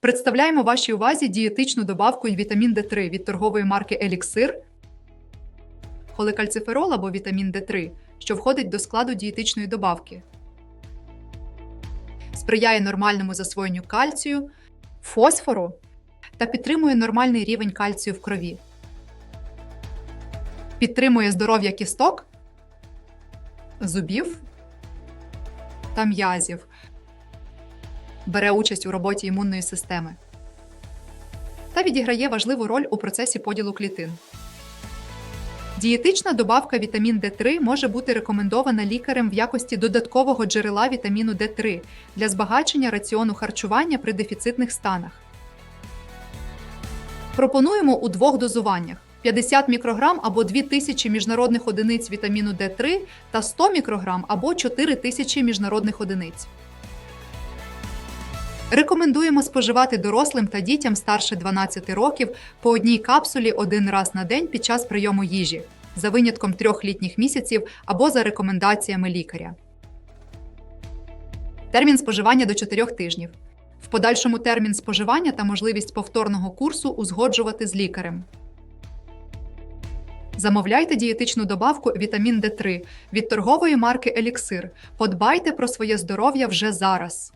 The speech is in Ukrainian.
Представляємо вашій увазі дієтичну добавку вітамін D3 від торгової марки Еліксир, холекальциферол або вітамін D3, що входить до складу дієтичної добавки. Сприяє нормальному засвоєнню кальцію, фосфору та підтримує нормальний рівень кальцію в крові. Підтримує здоров'я кісток, зубів та м'язів. Бере участь у роботі імунної системи та відіграє важливу роль у процесі поділу клітин. Дієтична добавка вітамін D3 може бути рекомендована лікарем в якості додаткового джерела вітаміну D3 для збагачення раціону харчування при дефіцитних станах. Пропонуємо у двох дозуваннях: 50 мікрограм або 2000 міжнародних одиниць вітаміну D3 та 100 мікрограм або 4000 міжнародних одиниць. Рекомендуємо споживати дорослим та дітям старше 12 років по одній капсулі один раз на день під час прийому їжі, за винятком трьох літніх місяців або за рекомендаціями лікаря. Термін споживання до 4 тижнів. В подальшому термін споживання та можливість повторного курсу узгоджувати з лікарем. Замовляйте дієтичну добавку вітамін D3 від торгової марки Еліксир. Подбайте про своє здоров'я вже зараз.